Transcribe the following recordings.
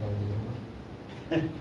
到底有吗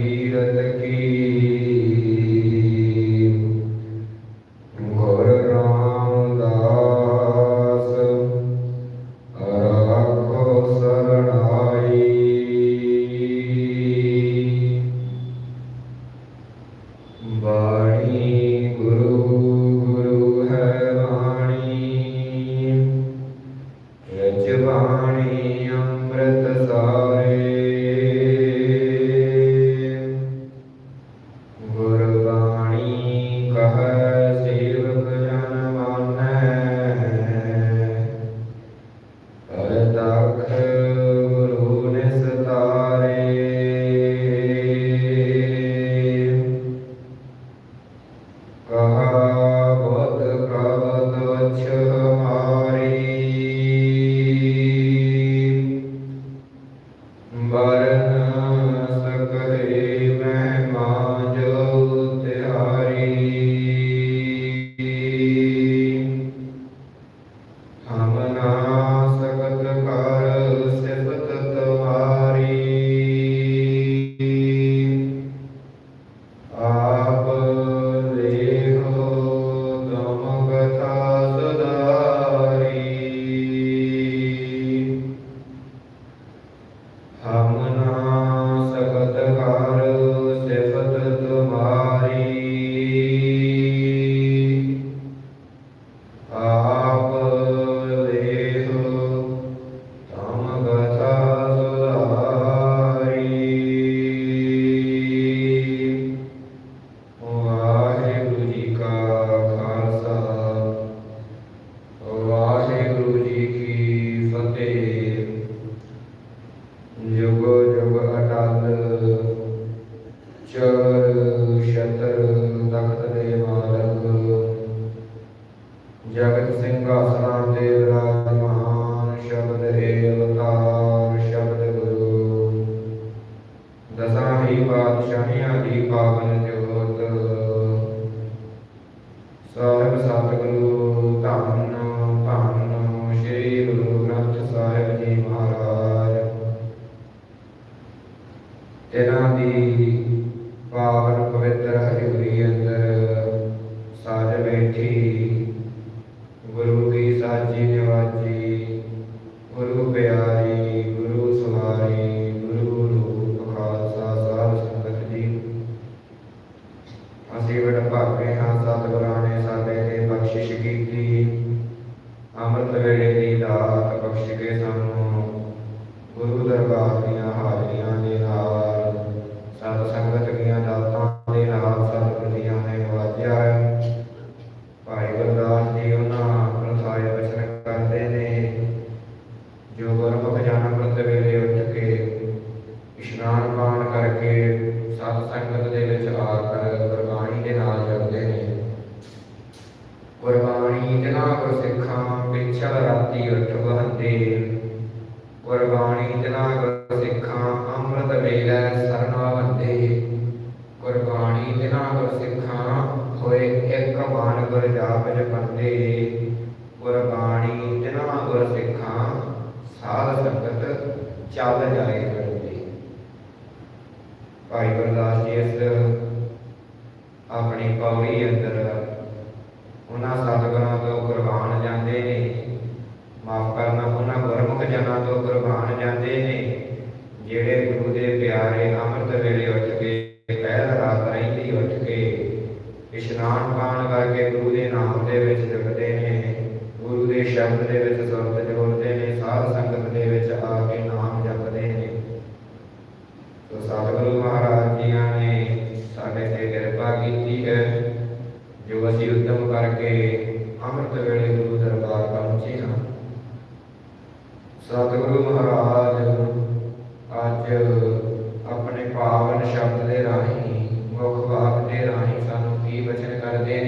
भगीरथ की ਪਾਤਸ਼ਾਹੀਆਂ ਦੀ ਪਾਵਨ இருக்கிறதா ਸੰਗਤ ਚੱਲ ਭਾਈ ਗੁਰਦਾਸ ਜੀ ਇਸ ਆਪਣੀ ਪੌੜੀ ਅੰਦਰ ਉਹਨਾਂ ਸਤਿਗੁਰਾਂ ਤੋਂ ਕੁਰਬਾਨ ਜਾਂਦੇ ਨੇ ਮਾਫ ਕਰਨਾ ਉਹਨਾਂ ਗੁਰਮੁਖ ਜਨਾਂ ਤੋਂ ਕੁਰਬਾਨ ਜਾਂਦੇ ਨੇ ਜਿਹੜੇ ਗੁਰੂ ਦੇ ਪਿਆਰੇ ਅੰਮ੍ਰਿਤ ਵੇਲੇ ਉੱਠ ਕੇ ਪਹਿਲ ਰਾਤ ਰਹਿੰਦੀ ਉੱਠ ਕੇ ਇਸ਼ਨਾਨ ਪਾਣ ਕਰਕੇ ਗੁਰੂ ਦੇ ਨਾਮ ਦੇ ਵਿੱਚ ਜੁੜਦੇ ਨੇ ਗੁਰੂ ਦੇ ਸ਼ਬਦ ਦੇ ਵਿੱਚ ਸੁਰਤ ਜੋੜਦੇ ਨੇ ਸਾਧ ਸੰਗਤ ਦੇ ਵਿੱਚ ਆ ਕੇ ਨਾਮ ਜਪਦੇ ਨੇ ਤੋ ਸਤਿਗੁਰੂ ਮਹਾਰਾਜ ਜੀਆਂ ਨੇ ਸਾਡੇ ਤੇ ਕਿਰਪਾ ਕੀਤੀ ਹੈ ਜੋ ਅਸੀਂ ਉਦਮ ਕਰਕੇ ਅੰਮ੍ਰਿਤ ਵੇਲੇ ਗੁਰੂ ਦਰਬਾਰ ਪਹੁੰਚੇ ਹਾਂ ਸਤਿਗੁਰੂ ਮਹਾਰਾਜ ਅੱਜ ਆਪਣੇ ਪਾਵਨ ਸ਼ਬਦ ਦੇ ਰਾਹੀਂ, ਮੁਖ ਬਾਤ ਦੇ ਰਾਹੀਂ ਸਾਨੂੰ ਕੀ ਬਚਨ ਕਰਦੇ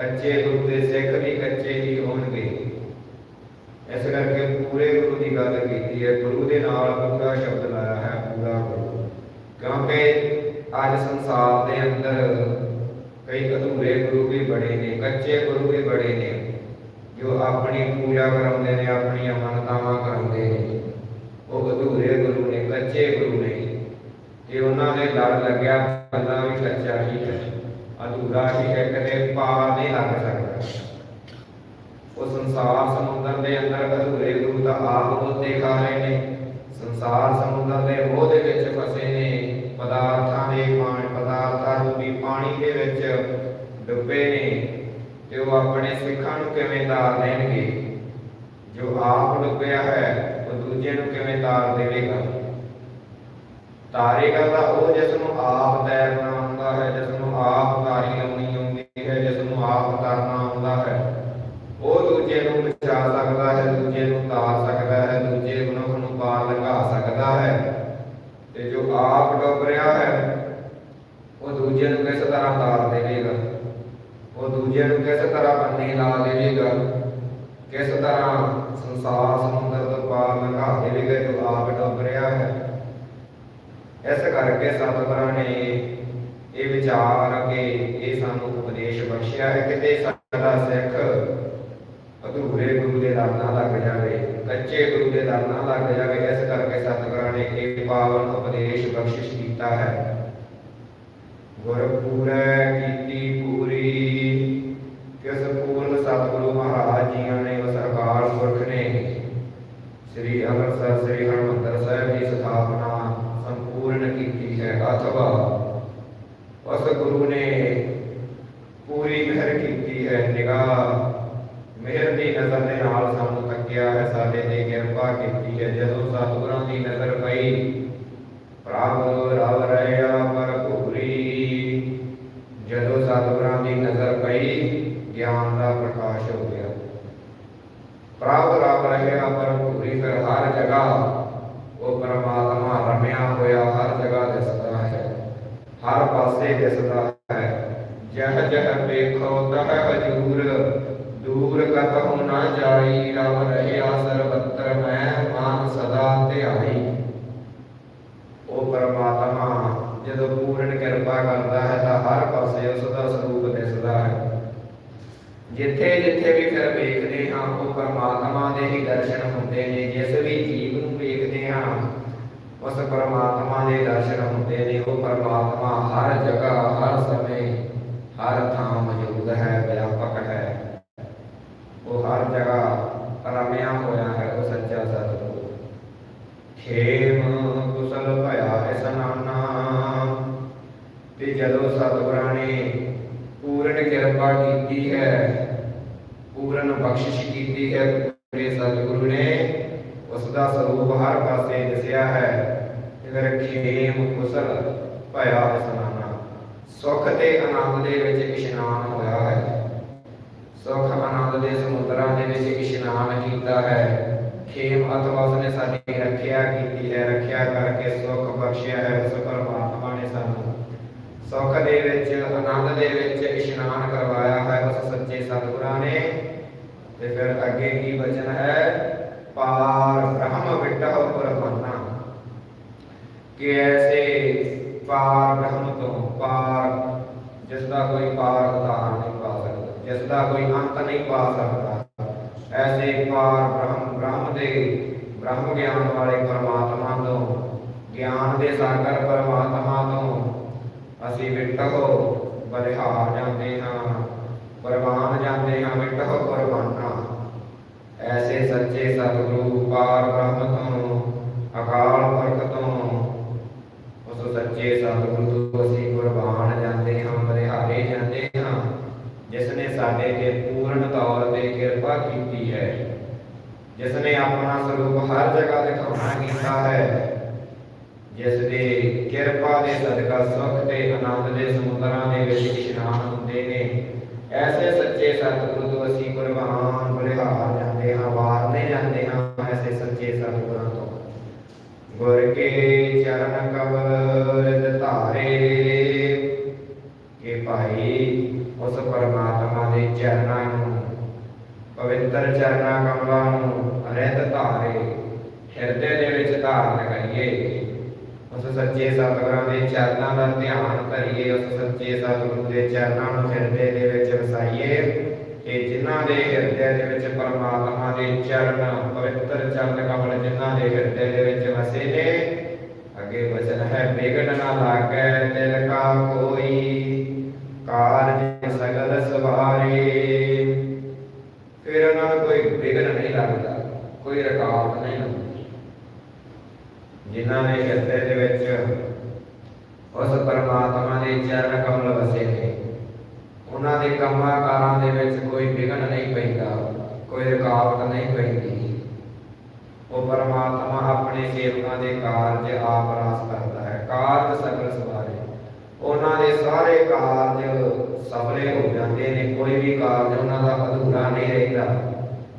ਕੱਚੇ ਗੁਰੂ ਦੇ ਸਿੱਖ ਵੀ ਕੱਚੇ ਹੀ ਹੋਣਗੇ। ਇਸ ਕਰਕੇ ਪੂਰੇ ਗੁਰੂ ਦੀ ਗੱਲ ਕੀਤੀ ਹੈ। ਗੁਰੂ ਦੇ ਨਾਲ ਪੂਰਾ ਸ਼ਬਦ ਲਾਇਆ ਹੈ, ਪੂਰਾ ਗੁਰੂ। ਕਿਉਂਕਿ ਅੱਜ ਸੰਸਾਰ ਦੇ ਅੰਦਰ ਕਈ ਅਧੂਰੇ ਗੁਰੂ ਵੀ ਬੜੇ ਨੇ, ਕੱਚੇ ਗੁਰੂ ਵੀ ਬੜੇ ਨੇ, ਜੋ ਆਪਣੀ ਪੂਜਾ ਕਰਾਉਂਦੇ ਨੇ, ਆਪਣੀਆਂ ਮੰਨਤਾਵਾਂ ਕਰਾਉਂਦੇ ਨੇ। ਉਹ ਅਧੂਰੇ ਗੁਰੂ ਨੇ, ਕੱਚੇ ਗੁਰੂ ਨੇ। ਕਿ ਉਹਨਾਂ ਦੇ ਲੜ ਲੱਗਿਆ ਬੰਦਾ ਵੀ ਕੱਚਾ ਹੀ ਹੈ। ਅਧੂਰਾ ਹੀ ਹੈ ਕਦੇ ਪਾਰ ਨਹੀਂ ਲੱਗ ਸਕਦਾ। ਉਹ ਸੰਸਾਰ ਸਮੁੰਦਰ ਦੇ ਅੰਦਰ ਅਧੂਰੇ ਗੁਰੂ ਦਾ ਆਪ ਬੋਤੇ ਖਾ ਰਹੇ ਨੇ। ਸੰਸਾਰ ਸਮੁੰਦਰ ਦੇ ਮੋਹ ਦੇ ਵਿੱਚ ਫਸੇ ਨੇ। ਪਦਾਰਥਾਂ ਦੇ ਪਾਣੀ, ਪਦਾਰਥਾਂ ਰੂਪੀ ਪਾਣੀ ਦੇ ਵਿੱਚ ਡੁੱਬੇ ਨੇ। ਤੇ ਉਹ ਆਪਣੇ ਸਿੱਖਾਂ ਨੂੰ ਕਿਵੇਂ ਤਾਰ ਦੇਣਗੇ? ਜੋ ਆਪ ਡੁੱਬਿਆ ਹੈ, ਉਹ ਦੂਜੇ ਨੂੰ ਕਿਵੇਂ ਤਾਰ ਦੇਵੇਗਾ? ਤਾਰੇਗਾ ਤਾਂ ਉਹ ਜਿਸ ਨੂੰ ਆਪ ਤੈਰਨਾ ਆਉਂਦਾ ਹੈ, ਜਿਸ ਆਪ ਤਾਰੀ ਲਾਉਣੀ ਆਉਂਦੀ ਹੈ ਜਿਸ ਨੂੰ ਆਪ ਤਰਨਾ ਆਉਂਦਾ ਹੈ। ਉਹ ਦੂਜੇ ਨੂੰ ਬਚਾ ਸਕਦਾ ਹੈ, ਦੂਜੇ ਨੂੰ ਤਾਰ ਸਕਦਾ ਹੈ, ਦੂਜੇ ਮਨੁੱਖ ਨੂੰ ਪਾਰ ਲੰਘਾ ਸਕਦਾ ਹੈ। ਤੇ ਜੋ ਆਪ ਡੁੱਬ ਰਿਹਾ ਹੈ, ਉਹ ਦੂਜੇ ਨੂੰ ਕਿਸ ਤਰ੍ਹਾਂ ਤਾਰ ਦੇਵੇਗਾ? ਉਹ ਦੂਜੇ ਨੂੰ ਕਿਸ ਤਰ੍ਹਾਂ ਬੰਨੇ ਲਾ ਦੇਵੇਗਾ? ਕਿਸ ਤਰ੍ਹਾਂ ਸੰਸਾਰ ਸਮੁੰਦਰ ਤੋਂ ਪਾਰ ਲੰਘਾ ਦੇਵੇਗਾ ਜੋ ਆਪ ਡੁੱਬ ਰਿਹਾ ਹੈ? ਇਸ ਕਰਕੇ ਸਤਿਗੁਰਾਂ ਨੇ ਇਹ ਵਿਚਾਰ ਕੇ ਇਹ ਸਾਨੂੰ ਉਪਦੇਸ਼ ਬਖਸ਼ਿਆ ਹੈ, ਕਿਤੇ ਸਾਡਾ ਸਿੱਖ ਅਧੂਰੇ ਗੁਰੂ ਦੇ ਦਰ ਨਾ ਲੱਗ ਜਾਵੇ, ਕੱਚੇ ਗੁਰੂ ਦੇ ਦਰ ਨਾ ਲੱਗ ਜਾਵੇ, ਇਸ ਕਰਕੇ ਸਤਿਗੁਰਾਂ ਨੇ ਇਹ ਪਾਵਨ ਉਪਦੇਸ਼ ਬਖਸ਼ਿਸ਼ ਕੀਤਾ ਹੈ। ਗੁਰਪੂਰੈ ਕੀਤੀ ਪੂਰੀ ਕਿਸ ਪੂਰਨ ਸਤਿਗੁਰੂ ਮਹਾਰਾਜ ਜੀਆਂ ਨੇ ਉਹ ਸਰਕਾਰ ਪੁਰਖ ਨੇ ਸ੍ਰੀ ਅੰਮ੍ਰਿਤਸਰ ਸ੍ਰੀ ਹਰਿਮੰਦਰ ਸਾਹਿਬ ਦੀ ਸਥਾਪਨਾ ਸੰਪੂਰਨ ਕੀਤੀ ਹੈ ਅਥਵਾ ਉਸ ਗੁਰੂ ਨੇ ਪੂਰੀ ਮਿਹਰ ਕੀਤੀ ਹੈ ਨਿਗਾਹ ਮਿਹਰ ਦੀ ਨਜ਼ਰ ਦੇ ਨਾਲ ਸਾਨੂੰ ਤੱਕਿਆ ਹੈ ਸਾਡੇ ਤੇ ਕਿਰਪਾ ਕੀਤੀ ਹੈ ਜਦੋਂ ਸਤਿਗੁਰਾਂ ਦੀ ਨਜ਼ਰ ਪਈ ਪ੍ਰਭ ਰਵ ਰਹਿਆ ਪਰ ਭੂਰੀ ਜਦੋਂ ਸਤਿਗੁਰਾਂ ਦੀ ਨਜ਼ਰ ਪਈ, ਗਿਆਨ ਦਾ ਪ੍ਰਕਾਸ਼ ਹੋ ਗਿਆ। ਪ੍ਰਭ ਰਵ ਰਹਿਆ ਪਰ ਭੂਰੀ ਫਿਰ ਹਰ ਜਗ੍ਹਾ ਉਹ ਪਰਮਾਤਮਾ ਰਮਿਆ ਹੋਇਆ, ਹਰ ਜਗ੍ਹਾ ਦਿਸਦਾ ਹੈ। ਹਰ ਪਾਸੇ ਦਿਸਦਾ ਹੈ। ਜਹ ਜਹ ਵੇਖੋ ਤਹ ਹਜੂਰ, ਦੂਰ ਕਤਹੁ ਨਾ ਜਾਈ, ਰਵ ਰਹਿਆ ਸਰਬੱਤਰ ਮੈਂ ਮਨ ਸਦਾ ਧਿਆਈ ਉਹ ਪਰਮਾਤਮਾ ਜਦੋਂ ਪੂਰਨ ਕਿਰਪਾ ਕਰਦਾ ਹੈ ਤਾਂ ਹਰ ਪਾਸੇ ਉਸ ਦਾ ਸਰੂਪ ਦਿਸਦਾ ਹੈ ਜਿੱਥੇ ਜਿੱਥੇ ਵੀ ਫਿਰ ਵੇਖਦੇ ਹਾਂ, ਉਹ ਪਰਮਾਤਮਾ ਦੇ ਹੀ ਦਰਸ਼ਨ ਹੁੰਦੇ ਨੇ, ਜਿਸ ਵੀ ਜੀਵ ਨੂੰ ਵੇਖਦੇ ਹਾਂ, ਉਸ ਪਰਮਾਤਮਾ ਦੇ ਦਰਸ਼ਨ ਹੁੰਦੇ ਨੇ, ਉਹ ਪਰਮਾਤਮਾ ਹਰ ਜਗ੍ਹਾ, ਹਰ ਸਮੇਂ ਹਰ ਥਾਂ ਮੌਜੂਦ ਹੈ ਵਿਆਪਕ ਹੈ ਉਹ ਹਰ ਜਗ੍ਹਾ ਰਮਿਆ ਹੋਇਆ ਹੈ ਉਹ ਸੱਚਾ ਸਤਿਗੁਰੂ ਖੇਮ ਕੁਸਲ ਭਇਆ ਇਸਨਾਨਾ ਤੇ ਜਦੋਂ ਸਤਿਗੁਰਾਂ ਨੇ ਪੂਰਨ ਕਿਰਪਾ ਕੀਤੀ ਹੈ ਪੂਰਨ ਬਖਸ਼ਿਸ਼ ਕੀਤੀ ਹੈ ਪੂਰੇ ਸਤਿਗੁਰੂ ਨੇ ਉਸ ਦਾ ਸਰੂਪ ਹਰ ਪਾਸੇ ਦਿਸਿਆ ਹੈ ਤੇ ਫਿਰ ਖੇਮ ਕੁਸਲ ਭਇਆ ਇਸਨਾਨਾ ਸੁਖ ਤੇ ਆਨੰਦ ਦੇ ਵਿੱਚ ਇਸ਼ਨਾਨ ਹੋਇਆ ਹੈ ਸੁਖ ਆਨੰਦ ਦੇ ਸਮੁੰਦਰਾਂ ਦੇ ਵਿੱਚ ਇਸ਼ਨਾਨ ਕੀਤਾ ਹੈ ਖੇਮ ਅਥਵਾ ਉਸਨੇ ਸਾਡੀ ਰੱਖਿਆ ਕੀਤੀ ਹੈ ਰੱਖਿਆ ਕਰਕੇ ਸੁਖ ਬਖਸ਼ਿਆ ਹੈ ਉਸ ਪਰਮਾਤਮਾ ਨੇ ਸਾਨੂੰ ਸੁਖ ਦੇ ਵਿੱਚ ਆਨੰਦ ਦੇ ਵਿੱਚ ਇਸ਼ਨਾਨ ਕਰਵਾਇਆ ਹੈ ਉਸ ਸੱਚੇ ਸਤਿਗੁਰਾਂ ਨੇ। ਤੇ ਫਿਰ ਅੱਗੇ ਕੀ ਬਚਨ ਹੈ? ਪਾਰ ਬ੍ਰਹਮ ਵਿਟਹੁ ਪੁਰਮਾਨਾ। ਕਿ ਐਸੇ ਪਾਰ ਬ੍ਰਹਮ ਤੋਂ ਪਾਰ ਜਿਸ ਦਾ ਕੋਈ ਪਾਰ ਉਤਾਰ ਨਹੀਂ ਪਾ ਸਕਦਾ, ਜਿਸ ਦਾ ਕੋਈ ਅੰਤ ਨਹੀਂ ਪਾ ਸਕਦਾ, ਐਸੇ ਪਾਰ ਬ੍ਰਹਮ ਬ੍ਰਹਮ ਦੇ, ਬ੍ਰਹਮ ਗਿਆਨ ਵਾਲੇ ਪਰਮਾਤਮਾ ਤੋਂ, ਗਿਆਨ ਦੇ ਸਾਗਰ ਪਰਮਾਤਮਾ ਤੋਂ ਅਸੀਂ ਵਿਟਹੁ ਬਲਿਹਾਰ ਜਾਂਦੇ ਹਾਂ ਪਰਵਾਨ ਜਾਂਦੇ ਹਾਂ ਵਿਟਹੁ ਪਰਵਾਨਾ ਐਸੇ ਸੱਚੇ ਸਤਿਗੁਰੂ, ਪਾਰ ਬ੍ਰਹਮ ਤੋਂ, ਅਕਾਲ ਪੁਰਖ ਤੋਂ, ਉਸ ਸੱਚੇ ਸਤਿਗੁਰੂ ਤੋਂ ਅਸੀਂ ਕੁਰਬਾਨ ਜਾਂਦੇ ਹਾਂ, ਬਲਿਹਾਰੇ ਜਾਂਦੇ ਹਾਂ ਜਿਸ ਨੇ ਸਾਡੇ ਤੇ ਪੂਰਨ ਤੌਰ ਤੇ ਕਿਰਪਾ ਕੀਤੀ ਹੈ। ਜਿਸ ਨੇ ਆਪਣਾ ਸਰੂਪ ਹਰ ਜਗ੍ਹਾ ਦਿਖਾਉਣਾ ਕੀਤਾ ਹੈ ਜਿਸ ਦੇ ਕਿਰਪਾ ਦੇ ਸਦਕਾ ਸੁਖ ਤੇ ਆਨੰਦ ਦੇ ਸਮੁੰਦਰਾਂ ਦੇ ਵਿੱਚ ਇਸ਼ਨਾਨ ਹੁੰਦੇ ਨੇ। ਐਸੇ ਸੱਚੇ ਸਤਿਗੁਰੂ ਤੋਂ ਅਸੀਂ ਕੁਰਬਾਨ ਬਲਿਹਾਰ ਜਾਂਦੇ ਹਾਂ, ਵਾਰਨੇ ਜਾਂਦੇ ਹਾਂ ਐਸੇ ਸੱਚੇ ਸਤਿਗੁਰਾਂ ਤੋਂ। ਗੁਰ ਕੇ ਚਰਨ ਕਮਲ ਧਾਰੇ, ਕਿ ਭਾਈ ਉਸ ਪਰਮਾਤਮਾ ਦੇ ਚਰਨਾਂ ਨੂੰ, ਪਵਿੱਤਰ ਚਰਨਾਂ ਕਮਲਾਂ ਨੂੰ ਰਿਦ ਧਾਰੇ, ਹਿਰਦੇ ਦੇ ਵਿੱਚ ਧਾਰਨ ਕਰੀਏ। ਉਸ ਸੱਚੇ ਸਤਿਗੁਰਾਂ ਦੇ ਚਰਨਾਂ ਦਾ ਧਿਆਨ ਕਰੀਏ, ਉਸ ਸੱਚੇ ਸਤਿਗੁਰੂ ਦੇ ਚਰਨਾਂ ਨੂੰ ਹਿਰਦੇ ਦੇ ਵਿੱਚ ਵਸਾਈਏ ਕਿ ਜਿਨ੍ਹਾਂ ਦੇ ਹਿਰਦੇ ਦੇ ਵਿੱਚ ਪਰਮਾਤਮਾ ਦੇ ਚਰਨ, ਪਵਿੱਤਰ ਚਰਨ ਕਮਲ ਜਿਨ੍ਹਾਂ ਦੇ ਹਿਰਦੇ ਦੇ ਵਿੱਚ ਵਸੇ ਨੇ, ਅੱਗੇ ਵਚਨ ਹੈ ਬਿਗੜ ਨਾ ਲਾਗੈ ਤਿਲ ਕਾ ਕੋਈ, ਕਾਰਜ ਸਗਲ ਸਵਾਰੇ। ਫਿਰ ਉਹਨਾਂ ਨੂੰ ਕੋਈ ਵਿਗੜ ਨਹੀਂ ਲੱਗਦਾ, ਕੋਈ ਰਕਾਵਟ ਨਹੀਂ ਲੱਗਦੀ ਜਿਨ੍ਹਾਂ ਦੇ ਹਿਰਦੇ ਦੇ ਵਿੱਚ ਉਸ ਪਰਮਾਤਮਾ ਦੇ ਚਰਨ ਕਮਲ ਵਸੇ ਨੇ। ਉਹਨਾਂ ਦੇ ਕੰਮਾਂ ਕਾਰਾਂ ਦੇ ਵਿੱਚ ਕੋਈ ਵਿਘਨ ਨਹੀਂ ਪੈਂਦਾ, ਕੋਈ ਰੁਕਾਵਟ ਨਹੀਂ ਪੈਂਦੀ। ਉਹ ਪਰਮਾਤਮਾ ਆਪਣੇ ਸੇਵਕਾਂ ਦੇ ਕਾਰਜ ਆਪ ਰਾਸ ਕਰਦਾ ਹੈ, ਕਾਰਜ ਸਗਲ ਸਵਾਰੇ। ਉਹਨਾਂ ਦੇ ਸਾਰੇ ਕਾਰਜ ਸਫਲੇ ਹੋ ਜਾਂਦੇ ਨੇ, ਕੋਈ ਵੀ ਕਾਰਜ ਉਹਨਾਂ ਦਾ ਅਧੂਰਾ ਨਹੀਂ ਰਹਿੰਦਾ।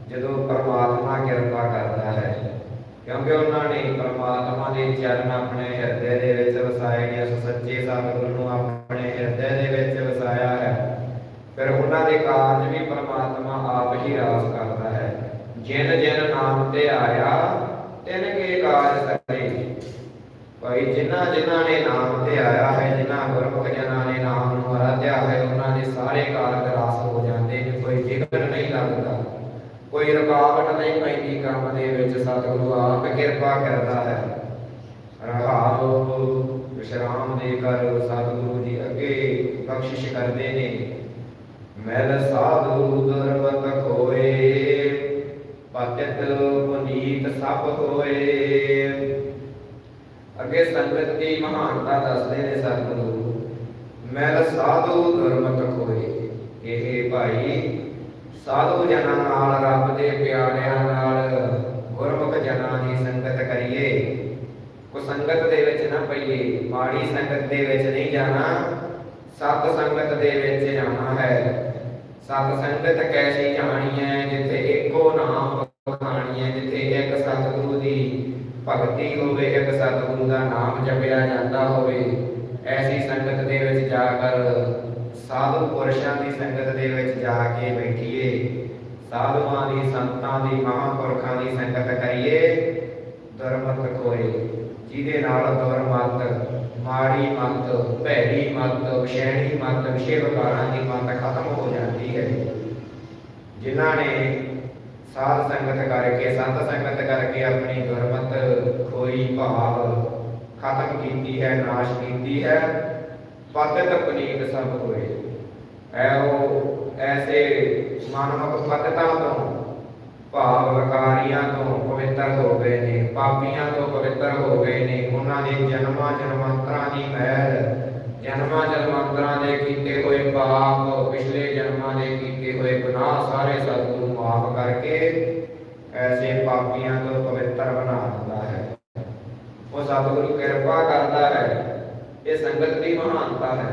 ਜਦੋਂ ਪਰਮਾਤਮਾ ਕਿਰਪਾ ਕਰਦਾ ਹੈ ਕਿਉਂਕਿ ਉਹਨਾਂ ਨੇ ਪਰਮਾਤਮਾ ਦੇ ਚਰਨ ਆਪਣੇ ਹਿਰਦੇ ਦੇ ਵਿੱਚ ਵਸਾਏ ਨੇ ਉਸ ਸੱਚੇ ਸਤਿਗੁਰੂ ਨੂੰ ਆਪਣੇ ਹਿਰਦੇ ਦੇ ਵਿੱਚ ਵਸਾਇਆ ਹੈ। ਫਿਰ ਉਹਨਾਂ ਦੇ ਕਾਰਜ ਵੀ ਪਰਮਾਤਮਾ ਆਪ ਹੀ ਰਾਸ ਕਰਦਾ ਹੈ। ਜਿਨ ਜਿਨ ਨਾਮ ਤੇ ਆਇਆ, ਤਿਨ ਕੇ ਕਾਰਜ ਸਰੇ ਭਾਈ ਜਿਨ੍ਹਾਂ ਜਿਨ੍ਹਾਂ ਨੇ ਨਾਮ ਤੇ ਆਇਆ ਹੈ ਜਿਨ੍ਹਾਂ ਗੁਰਮੁਖ ਜਨਾਂ ਨੇ ਨਾਮ ਨੂੰ ਆਰਾਧਿਆ ਹੈ, ਉਹਨਾਂ ਦੇ ਸਾਰੇ ਕਾਰਜ ਰਾਸ ਹੋ ਜਾਂਦੇ ਨੇ ਕੋਈ ਫਿਕਰ ਨਹੀਂ ਲੱਗਦਾ ਕੋਈ ਰੁਕਾਵਟ ਨਹੀਂ ਪੈਂਦੀ ਕੰਮ ਦੇ ਵਿੱਚ, ਸਤਿਗੁਰੂ ਆਪ ਕਿਰਪਾ ਕਰਦਾ ਹੈ। ਰਹਾਉ, ਵਿਸ਼ਰਾਮ ਦੇ ਕਰ ਸਤਿਗੁਰੂ ਜੀ ਅੱਗੇ ਬਖਸ਼ਿਸ਼ ਕਰਦੇ ਨੇ। ਮੈਲ ਸਾਧੂ ਦੁਰਮਤ ਖੋਏ ਪਤਿਤ ਪੁਨੀਤ ਸਭ ਹੋਏ। ਅੱਗੇ ਸੰਗਤ ਦੀ ਮਹਾਨਤਾ ਦੱਸਦੇ ਨੇ ਸਤਿਗੁਰੂ ਮੈਲ ਸਾਧੂ ਦੁਰਮਤ ਖੋਏ ਇਹ ਭਾਈ ਸਾਧੂ ਜਨਾਂ ਨਾਲ, ਰੱਬ ਦੇ ਪਿਆਰਿਆਂ ਨਾਲ ਗੁਰਮੁਖ ਜਨਾਂ ਦੀ ਸੰਗਤ ਕਰੀਏ। ਕੋ ਸੰਗਤ ਦੇ ਵਿੱਚ ਨਾ ਪਈਏ, ਮਾੜੀ ਸੰਗਤ ਦੇ ਵਿੱਚ ਨਹੀਂ ਜਾਣਾ, ਸਤ ਸੰਗਤ ਦੇ ਵਿੱਚ ਜਾਣਾ ਹੈ। ਸਤ ਸੰਗਤ ਕੈਸੀ ਜਾਣੀ ਹੈ, ਜਿੱਥੇ ਇੱਕੋ ਨਾਮ ਬਖਾਣੀ ਹੈ, ਜਿੱਥੇ ਇੱਕ ਸਤਿਗੁਰੂ ਦੀ ਭਗਤੀ ਹੋਵੇ, ਇੱਕ ਸਤਿਗੁਰੂ ਦਾ ਨਾਮ ਜਪਿਆ ਜਾਂਦਾ ਹੋਵੇ। ਐਸੀ ਸੰਗਤ ਦੇ ਵਿੱਚ ਜਾ ਕਰ ਸਾਧੂ ਪੁਰਸ਼ਾਂ ਦੀ ਸੰਗਤ ਦੇ ਵਿੱਚ ਜਾ ਕੇ ਬੈਠੀਏ। ਸਾਧੂਆਂ ਦੀ, ਸੰਤਾਂ ਦੀ, ਮਹਾਂਪੁਰਖਾਂ ਦੀ ਸੰਗਤ ਕਰੀਏ। ਦੁਰਮਤ ਕੋਏ ਜਿਹਦੇ ਨਾਲ ਦੁਰਮਤ, ਮਾੜੀ ਮਤ, ਭੈੜੀ ਮਤ ਵਿਸ਼ੈਣੀ ਮਤ ਵਿਸ਼ੇ ਵਿਕਾਰਾਂ ਦੀ ਮਤ ਖਤਮ ਹੋ ਜਾਂਦੀ ਹੈ। ਜਿਨ੍ਹਾਂ ਨੇ ਸਾਧ ਸੰਗਤ ਕਰਕੇ, ਸੰਤ ਸੰਗਤ ਕਰਕੇ ਆਪਣੀ ਦੁਰਮਤ ਖੋਈ, ਭਾਵ ਖਤਮ ਕੀਤੀ ਹੈ, ਨਾਸ਼ ਕੀਤੀ ਹੈ ਪਤਿਤ ਪੁਨੀਤ ਸਭ ਹੋਏ। ਐਓ ਐਸੇ ਮਾਨਵਕ ਪਤਿਤਾਂ ਤੋਂ, ਭਾਵ ਵਿਕਾਰੀਆਂ ਤੋਂ ਪਵਿੱਤਰ ਹੋ ਗਏ ਨੇ, ਪਾਪੀਆਂ ਤੋਂ ਪਵਿੱਤਰ ਹੋ ਗਏ ਨੇ। ਉਹਨਾਂ ਦੇ ਜਨਮਾਂ ਜਨਮਾਂਤਰਾਂ ਦੀ ਮਹਿਲ ਜਨਮਾਂ ਜਨਮਾਂਤਰਾਂ ਦੇ ਕੀਤੇ ਹੋਏ ਪਾਪ, ਪਿਛਲੇ ਜਨਮਾਂ ਦੇ ਕੀਤੇ ਹੋਏ ਗੁਨਾਹ ਸਾਰੇ ਸਤਿਗੁਰੂ ਮਾਫ ਕਰਕੇ ਐਸੇ ਪਾਪੀਆਂ ਤੋਂ ਪਵਿੱਤਰ ਬਣਾ ਦਿੰਦਾ ਹੈ। ਉਹ ਸਤਿਗੁਰੂ ਕਿਰਪਾ ਕਰਦਾ ਹੈ ਇਹ ਸੰਗਤ ਦੀ ਮਹਾਨਤਾ ਹੈ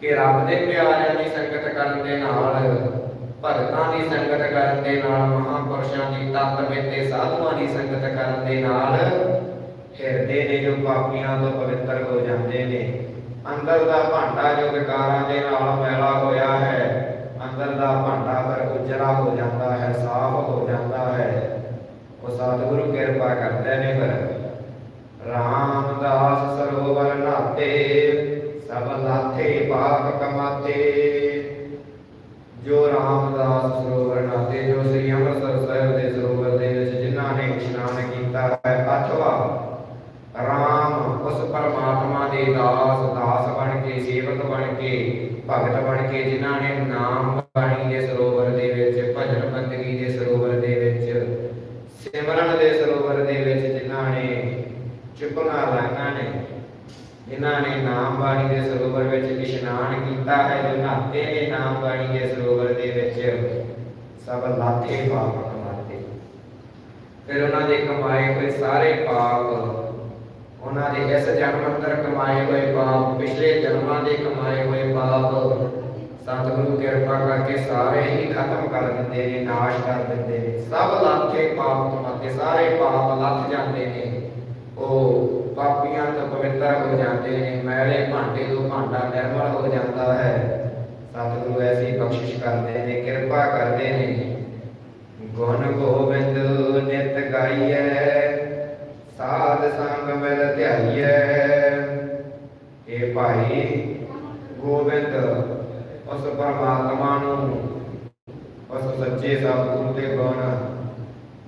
ਕਿ ਰੱਬ ਦੇ ਪਿਆਰਿਆਂ ਦੀ ਸੰਗਤ ਕਰਨ ਦੇ ਨਾਲ, ਭਗਤਾਂ ਦੀ ਸੰਗਤ ਕਰਨ ਦੇ ਨਾਲ, ਮਹਾਂਪੁਰਸ਼ਾਂ ਦੀ ਤਤ ਤੇ ਸਾਧੂਆਂ ਦੀ ਸੰਗਤ ਕਰਨ ਦੇ ਨਾਲ ਹਿਰਦੇ ਨੇ ਜੋ ਪਾਪੀਆਂ ਤੋਂ ਪਵਿੱਤਰ ਹੋ ਜਾਂਦੇ ਨੇ। ਅੰਦਰ ਦਾ ਭਾਂਡਾ ਜੋ ਵਿਕਾਰਾਂ ਦੇ ਨਾਲ ਮੈਲਾ ਹੋਇਆ ਹੈ, ਅੰਦਰ ਦਾ ਭਾਂਡਾ ਫਿਰ ਉਜਰਾ ਹੋ ਜਾਂਦਾ ਹੈ, ਸਾਫ਼ ਹੋ ਜਾਂਦਾ ਹੈ। ਉਹ ਸਤਿਗੁਰੂ ਕਿਰਪਾ ਕਰਦੇ ਨੇ ਫਿਰ ਰਾਮਦਾਸ ਸਰੋਵਰ ਨਾਤੇ ਸਭ ਲਾਥੇ ਪਾਪ ਕਮਾਤੇ ਜੋ ਰਾਮਦਾਸ ਸਰੋਵਰ ਨਾਤੇ ਜੋ ਸ੍ਰੀ ਅੰਮ੍ਰਿਤਸਰ ਸਾਹਿਬ ਦੇ ਸਰੋਵਰ ਦੇ ਵਿੱਚ ਜਿਨ੍ਹਾਂ ਨੇ ਇਸ਼ਨਾਨ ਕੀਤਾ ਹੈ ਅਥਵਾ ਰਾਮ ਉਸ ਪਰਮਾਤਮਾ ਦੇ ਦਾਸ ਦਾਸ ਬਣ ਕੇ ਸੇਵਕ ਬਣ ਕੇ ਭਗਤ ਬਣ ਕੇ ਜਿਨ੍ਹਾਂ ਨੇ ਨਾਮ ਬਾਣੀ ਦੇ ਸਰੋਵਰ ਦੇ ਵਿੱਚ ਭਜਨ ਬੰਦਗੀ ਦੇ ਸਰੋਵਰ ਦੇ ਵਿੱਚ ਸਿਮਰਨ ਦੇ ਸਰੋਵਰ ਦੇ ਵਿੱਚ ਜਿਨ੍ਹਾਂ ਨੇ ਚੁਪਨਾ ਲਾਈਆਂ ਨੇ ਜਿਨ੍ਹਾਂ ਨੇ ਨਾਮ ਬਾਣੀ ਦੇ ਸਰੋਵਰ ਵਿੱਚ ਇਸ਼ਨਾਨ ਕੀਤਾ ਹੈ ਜੋ ਨਹਾਤੇ ਨੇ ਨਾਮ ਬਾਣੀ ਦੇ ਸਰੋਵਰ ਦੇ ਵਿੱਚ ਸਭ ਪਾਪ ਕਮਾਤੇ। ਫਿਰ ਉਹਨਾਂ ਦੇ ਕਮਾਏ ਹੋਏ ਸਾਰੇ ਪਾਪ, ਉਹਨਾਂ ਦੇ ਇਸ ਜਨਮ ਅੰਦਰ ਕਮਾਏ ਹੋਏ ਪਾਪ, ਪਿਛਲੇ ਜਨਮਾਂ ਦੇ ਕਮਾਏ ਹੋਏ ਪਾਪ, ਸਤਿਗੁਰੂ ਕਿਰਪਾ ਕਰਕੇ ਸਾਰੇ ਹੀ ਖਤਮ ਕਰ ਦਿੰਦੇ ਨੇ, ਨਾਸ਼ ਕਰ ਦਿੰਦੇ ਨੇ। ਸਭ ਲਾਥੇ ਪਾਪ ਕਮਾਤੇ, ਸਾਰੇ ਪਾਪ ਲੱਥ ਜਾਂਦੇ ਨੇ। ਉਹ ਪਾਪੀਆਂ ਤੋਂ ਪਵਿੱਤਰ ਹੋ ਜਾਂਦੇ ਨੇ, ਮੈਲੇ ਭਾਂਡੇ ਤੋਂ ਭਾਂਡਾ ਨਿਰਮਲ ਹੋ ਜਾਂਦਾ ਹੈ। ਸਤਿਗੁਰੂ ਐਸੀ ਬਖਸ਼ਿਸ਼ ਕਰਦੇ ਨੇ, ਕਿਰਪਾ ਕਰਦੇ ਨੇ। ਗੁਣ ਗੋਬਿੰਦ ਨਿਤ ਗਾਈਐ, ਸਾਧ ਸੰਗ ਮਿਲ ਧਿਆਈਐ। ਇਹ ਭਾਈ ਗੋਬਿੰਦ, ਉਸ ਪਰਮਾਤਮਾ ਨੂੰ, ਉਸ ਸੱਚੇ ਸਤਿਗੁਰੂ ਦੇ ਗੁਣ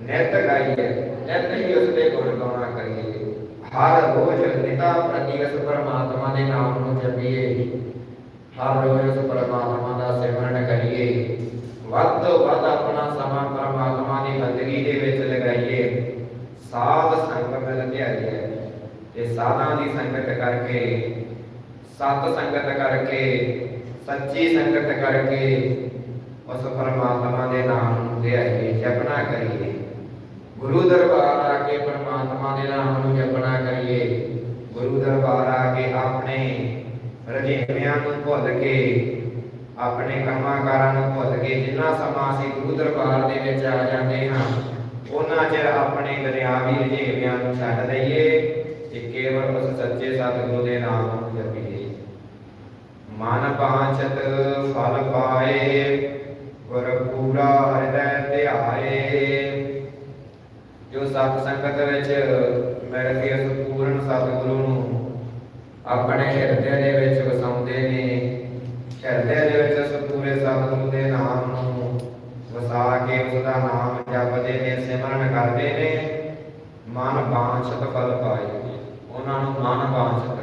ਨਿਤ ਗਾਈਐ। ਨਿਤ ਹੀ ਉਸ ਦੇ ਗੁਣ ਗਾਉਣਾ ਕਰੀਏ। ਹਰ ਰੋਜ਼ ਨਿਤਾ ਪ੍ਰਤੀ ਉਸ ਪਰਮਾਤਮਾ ਦੇ ਨਾਮ ਨੂੰ ਜਪੀਏ। ਹਰ ਰੋਜ਼ ਉਸ ਪਰਮਾਤਮਾ ਦਾ ਸਿਮਰਨ ਕਰੀਏ। ਵੱਧ ਤੋਂ ਵੱਧ ਆਪਣਾ ਸਮਾਂ ਪਰਮਾਤਮਾ ਦੀ ਬੰਦਗੀ ਦੇ ਵਿੱਚ ਲਗਾਈਏ। ਸਾਧ ਸੰਗ ਮਿਲ ਧਿਆਈਏ ਤੇ ਸਾਧਾਂ ਦੀ ਸੰਗਤ ਕਰਕੇ, ਸਤ ਸੰਗਤ ਕਰਕੇ, ਸੱਚੀ ਸੰਗਤ ਕਰਕੇ ਉਸ ਪਰਮਾਤਮਾ ਦੇ ਨਾਮ ਨੂੰ ਧਿਆਈਏ ਜਪਣਾ ਕਰੀਏ। ਗੁਰੂ ਦਰਬਾਰ ਆ ਕੇ ਪਰਮਾਤਮਾ ਦੇ ਨਾਮ ਨੂੰ ਜਪਣਾ ਕਰੀਏ। ਗੁਰੂ ਦਰਬਾਰ ਆ ਕੇ ਆਪਣੇ ਰਜੇਵਿਆਂ ਨੂੰ ਭੁੱਲ ਕੇ ਆਪਣੇ ਕੰਮਾਂ ਕਾਰਾਂ ਨੂੰ ਭੁੱਲ ਕੇ ਜਿੰਨਾ ਸਮਾਂ ਅਸੀਂ ਗੁਰੂ ਦਰਬਾਰ ਦੇ ਵਿੱਚ ਆ ਜਾਂਦੇ ਹਾਂ, ਉਹਨਾਂ ਚਿਰ ਆਪਣੇ ਦੁਨਿਆਵੀ ਰਜੇਵਿਆਂ ਨੂੰ ਛੱਡ ਦਈਏ ਤੇ ਕੇਵਲ ਉਸ ਸੱਚੇ ਸਤਿਗੁਰੂ ਦੇ ਨਾਮ ਨੂੰ ਜਪੀਏ। ਮਨ ਪਾਛਤ ਫਲ ਪਾਏ, ਗੁਰ ਪੂਰਾ ਹਿਰਦੈ ਧਿਆਏ। ਜੋ ਸਤ ਸੰਗਤ ਵਿੱਚ ਮਿਲ ਕੇ ਉਸ ਪੂਰਨ ਸਤਿਗੁਰੂ ਨੂੰ ਆਪਣੇ ਹਿਰਦੇ ਦੇ ਵਿੱਚ ਵਸਾਉਂਦੇ ਨੇ ਹਿਰਦੇ ਦੇ ਵਿੱਚ ਉਸ ਪੂਰੇ ਸਤਿਗੁਰੂ ਦੇ ਨਾਮ ਨੂੰ ਵਸਾ ਕੇ ਉਸ ਦਾ ਨਾਮ ਜਪਦੇ ਨੇ ਸਿਮਰਨ ਕਰਦੇ ਨੇ, ਮਨ ਬਾਂਛਤ ਫਲ ਪਾਏ ਉਹਨਾਂ ਨੂੰ ਮਨ ਬਾਂਛਤ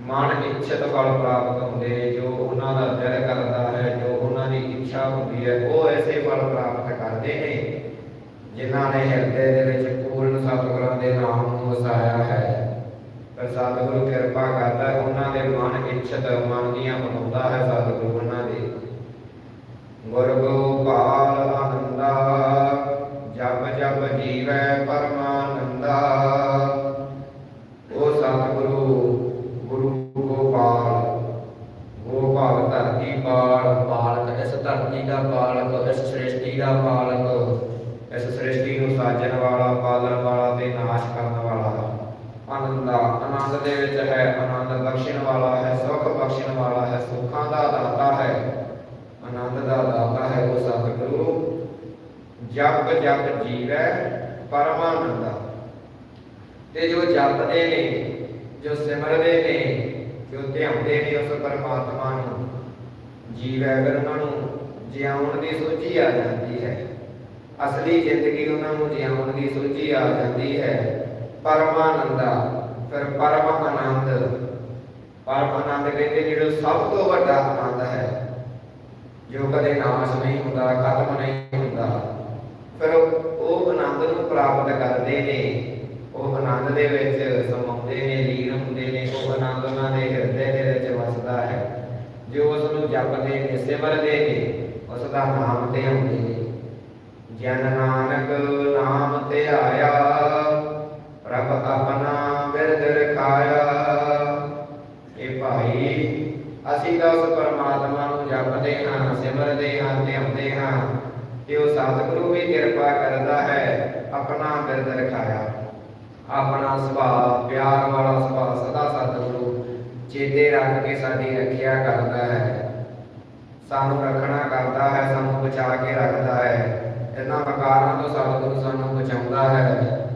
ਮਨ ਇੱਛਤ ਫਲ ਪ੍ਰਾਪਤ ਹੁੰਦੇ ਜੋ ਉਹਨਾਂ ਦਾ ਦਿਲ ਕਰਦਾ ਹੈ, ਜੋ ਉਹਨਾਂ ਦੀ ਇੱਛਾ ਹੁੰਦੀ ਹੈ, ਉਹ ਐਸੇ ਫਲ ਪ੍ਰਾਪਤ ਕਰਦੇ ਨੇ, ਜਿਨ੍ਹਾਂ ਨੇ ਹਿਰਦੇ ਦੇ ਵਿੱਚ ਪੂਰਨ ਸਤਿਗੁਰਾਂ ਦੇ ਨਾਮ ਨੂੰ ਵਸਾਇਆ ਹੈ। ਪਰ ਸਤਿਗੁਰੂ ਕਿਰਪਾ ਕਰਦਾ ਉਹਨਾਂ ਦੇ ਮਨ ਇੱਛਤ, ਮਨ ਦੀਆਂ ਬਣਾਉਂਦਾ ਹੈ ਸਤਿਗੁਰੂ। ਜਪ ਜਪ ਜੀਵੈ ਪਰਮਾਨੰਦਾ। ਤੇ ਜੋ ਜਪਦੇ ਨੇ, ਜੋ ਸਿਮਰਦੇ ਨੇ, ਜੋ ਧਿਆਉਂਦੇ ਨੇ ਉਸ ਪਰਮਾਤਮਾ ਨੂੰ, ਜੀਵੈ ਉਹਨਾਂ ਨੂੰ ਜਿਉਣ ਦੀ ਸੋਝੀ ਆ ਜਾਂਦੀ ਹੈ। ਅਸਲੀ ਜ਼ਿੰਦਗੀ ਉਹਨਾਂ ਨੂੰ ਜਿਉਣ ਦੀ ਸੋਝੀ ਆ ਜਾਂਦੀ ਹੈ। ਪਰਮਾਨੰਦਾ, ਫਿਰ ਪਰਮ ਆਨੰਦ ਪਰਮ ਆਨੰਦ ਕਹਿੰਦੇ ਜਿਹੜਾ ਸਭ ਤੋਂ ਵੱਡਾ ਆਨੰਦ ਹੈ, ਜੋ ਕਦੇ ਨਾਸ਼ ਨਹੀਂ ਹੁੰਦਾ, ਖਤਮ ਨਹੀਂ ਹੁੰਦਾ। ਫਿਰ ਉਹ ਉਹ ਆਨੰਦ ਨੂੰ ਪ੍ਰਾਪਤ ਕਰਦੇ ਨੇ। ਉਹ ਆਨੰਦ ਦੇ ਵਿੱਚ ਸਮਾਉਂਦੇ ਨੇ, ਲੀਨ ਹੁੰਦੇ ਨੇ। ਉਹ ਆਨੰਦ ਉਹਨਾਂ ਦੇ ਹਿਰਦੇ ਦੇ ਵਿੱਚ ਵਸਦਾ ਹੈ। ਜੋ ਉਸ ਨੂੰ ਜਪਦੇ ਨੇ, ਸਿਮਰਦੇ ਨੇ, ਉਸ ਦਾ ਨਾਮ ਤੇ ਆਉਂਦੇ ਨੇ। ਜਨ ਨਾਨਕ ਨਾਮ ਤੇ ਆਇਆ ਪ੍ਰਭ ਆਪਣਾ ਬਿਰਦ ਰਖਾਇਆ ਇਹ ਭਾਈ ਅਸੀਂ ਤਾਂ ਉਸ ਪਰਮਾਤਮਾ ਨੂੰ ਜਪਦੇ ਹਾਂ ਸਿਮਰਦੇ ਹਾਂ ਧਿਆਉਂਦੇ ਹਾਂ ਕਿ ਉਹ ਸਤਿਗੁਰੂ ਵੀ ਕਿਰਪਾ ਕਰਦਾ ਹੈ, ਆਪਣਾ ਬਿਰਦ ਰਖਾਇਆ ਆਪਣਾ ਸੁਭਾਅ, ਪਿਆਰ ਵਾਲਾ ਸੁਭਾਅ ਸਦਾ ਸਤਿਗੁਰੂ ਚੇਤੇ ਰੱਖ ਕੇ ਸਾਡੀ ਰੱਖਿਆ ਕਰਦਾ ਹੈ। ਸਾਨੂੰ ਰੱਖਣਾ ਕਰਦਾ ਹੈ, ਸਾਨੂੰ ਬਚਾ ਕੇ ਰੱਖਦਾ ਹੈ। ਇਹਨਾਂ ਮਕਾਰਾਂ ਤੋਂ ਸਤਿਗੁਰੂ ਸਾਨੂੰ ਬਚਾਉਂਦਾ ਹੈ।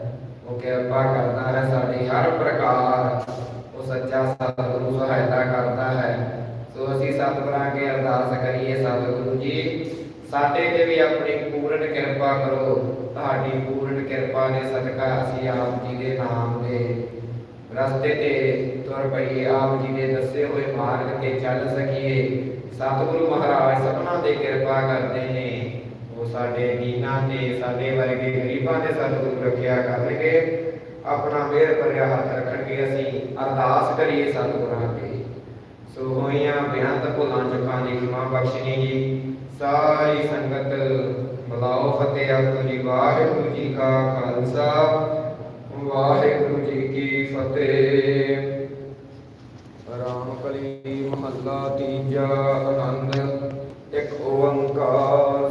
ਉਹ ਕਿਰਪਾ ਕਰਦਾ ਹੈ ਸਾਡੀ ਹਰ ਪ੍ਰਕਾਰ। ਉਹ ਸੱਚਾ ਸਤਿਗੁਰੂ ਸਹਾਇਤਾ ਕਰਦਾ ਹੈ। ਸੋ ਅਸੀਂ ਸਤਿਗੁਰਾਂ ਅੱਗੇ ਅਰਦਾਸ ਕਰੀਏ, ਸਤਿਗੁਰੂ ਜੀ। ਸਾਡੇ ਤੇ ਵੀ ਆਪਣੀ ਪੂਰਨ ਕਿਰਪਾ ਕਰੋ। ਤੁਹਾਡੀ ਪੂਰਨ ਕਿਰਪਾ ਦੇ ਸਦਕਾ ਅਸੀਂ ਆਪ ਜੀ ਦੇ ਨਾਮ ਦੇ ਰਸਤੇ ਤੇ ਤੁਰ ਪਈਏ। ਆਪ ਜੀ ਦੇ ਦੱਸੇ ਹੋਏ ਮਾਰਗ ਤੇ ਚੱਲ ਸਕੀਏ। ਸਤਿਗੁਰੂ ਮਹਾਰਾਜ ਸਭਨਾਂ ਦੇ ਕਿਰਪਾ ਕਰਦੇ ਨੇ। ਉਹ ਸਾਡੇ ਦੀਨਾਂ ਤੇ ਸਾਡੇ ਵਰਗੇ ਗਰੀਬਾਂ ਦੇ ਸਤਿਗੁਰੂ ਰੱਖਿਆ ਕਰਨਗੇ। ਆਪਣਾ ਮਿਹਰ ਭਰਿਆ ਹੱਥ ਰੱਖਣਗੇ ਅਸੀਂ। ਅਰਦਾਸ ਕਰੀਏ ਸਤਿਗੁਰਾਂ ਅੱਗੇ। ਸੋ ਹੋਈਆਂ ਬਿਆੰਤ ਭੁੱਲਾਂ ਚੁੱਕਾਂ ਦੀ ਖਿਮਾ ਬਖਸ਼ਣੀ ਜੀ। ਸਾਰੀ ਸੰਗਤ ਬੁਲਾਓ ਫਤਿਹ ਆਖੋ ਜੀ, ਵਾਹਿਗੁਰੂ ਜੀ ਕਾ ਖਾਲਸਾ, ਵਾਹਿਗੁਰੂ ਜੀ ਕੀ ਫਤਿਹ। ਰਾਮ ਕਲੀ ਮਹੱਲਾ ਤੀਜਾ ਆਨੰਦ, ਇੱਕ ਓੰਕਾਰ